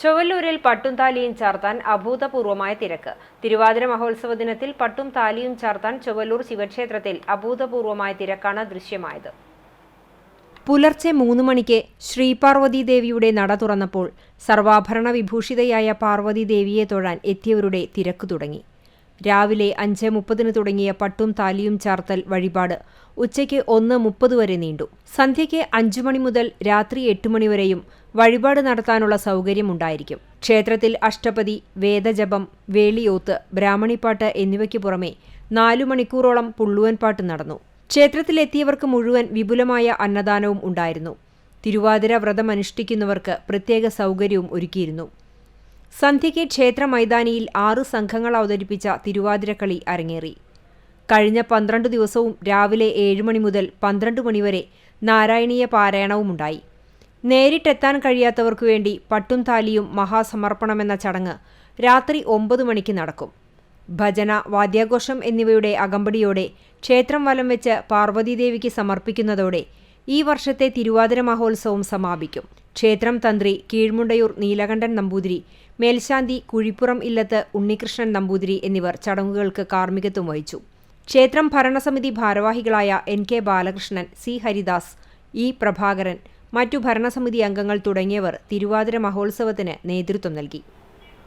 ചൊവ്വല്ലൂരിൽ പട്ടും താലിയും ചാർത്താൻ അഭൂതപൂർവമായ തിരക്ക്. തിരുവാതിര മഹോത്സവ ദിനത്തിൽ പട്ടും താലിയും ചാർത്താൻ ചൊവ്വല്ലൂർ ശിവക്ഷേത്രത്തിൽ അഭൂതപൂർവമായ തിരക്കാണ് ദൃശ്യമായത്. പുലർച്ചെ മൂന്ന് മണിക്ക് ശ്രീപാർവതി ദേവിയുടെ നട തുറന്നപ്പോൾ സർവാഭരണ വിഭൂഷിതയായ പാർവതി ദേവിയെ തൊഴാൻ എത്തിയവരുടെ തിരക്ക് തുടങ്ങി. രാവിലെ അഞ്ച് മുപ്പതിന് തുടങ്ങിയ പട്ടും താലിയും ചാർത്തൽ വഴിപാട്. ഉച്ചയ്ക്ക് ഒന്ന് മുപ്പത് വരെ നീണ്ടു. സന്ധ്യയ്ക്ക് അഞ്ചു മണി മുതൽ രാത്രി എട്ട് മണിവരെയും വഴിപാട് നടത്താനുള്ള സൗകര്യമുണ്ടായിരിക്കും. ക്ഷേത്രത്തിൽ അഷ്ടപതി വേദജപം വേളിയോത്ത് ബ്രാഹ്മണിപ്പാട്ട് എന്നിവയ്ക്ക് പുറമെ നാലു മണിക്കൂറോളം പുള്ളുവൻ പാട്ട് നടന്നു. ക്ഷേത്രത്തിലെത്തിയവർക്ക് മുഴുവൻ വിപുലമായ അന്നദാനവും ഉണ്ടായിരുന്നു. തിരുവാതിര വ്രതം അനുഷ്ഠിക്കുന്നവർക്ക് പ്രത്യേക സൗകര്യവും ഒരുക്കിയിരുന്നു. സന്ധ്യയ്ക്ക് ക്ഷേത്ര മൈതാനിയിൽ ആറ് സംഘങ്ങൾ അവതരിപ്പിച്ച തിരുവാതിരക്കളി അരങ്ങേറി. കഴിഞ്ഞ പന്ത്രണ്ട് ദിവസവും രാവിലെ ഏഴ് മണി മുതൽ പന്ത്രണ്ട് മണിവരെ നാരായണീയ പാരായണവുമുണ്ടായി നേരിട്ടെത്താൻ കഴിയാത്തവർക്കു വേണ്ടി പട്ടും താലിയും മഹാസമർപ്പണമെന്ന ചടങ്ങ് രാത്രി ഒമ്പത് മണിക്ക് നടക്കും. ഭജന വാദ്യാഘോഷം എന്നിവയുടെ അകമ്പടിയോടെ ക്ഷേത്രം വലം വെച്ച് പാർവതീദേവിക്ക് സമർപ്പിക്കുന്നതോടെ ഈ വർഷത്തെ തിരുവാതിര മഹോത്സവം സമാപിക്കും. ക്ഷേത്രം തന്ത്രി കീഴ്മുണ്ടയൂർ നീലകണ്ഠൻ നമ്പൂതിരി മേൽശാന്തി കുഴിപ്പുറം ഇല്ലത്ത് ഉണ്ണികൃഷ്ണൻ നമ്പൂതിരി എന്നിവർ ചടങ്ങുകൾക്ക് കാർമ്മികത്വം വഹിച്ചു. ക്ഷേത്രം ഭരണസമിതി ഭാരവാഹികളായ N K Balakrishnan C Haridas E Prabhakaran മറ്റു ഭരണസമിതി അംഗങ്ങൾ തുടങ്ങിയവർ തിരുവാതിര മഹോത്സവത്തിന് നേതൃത്വം നൽകി.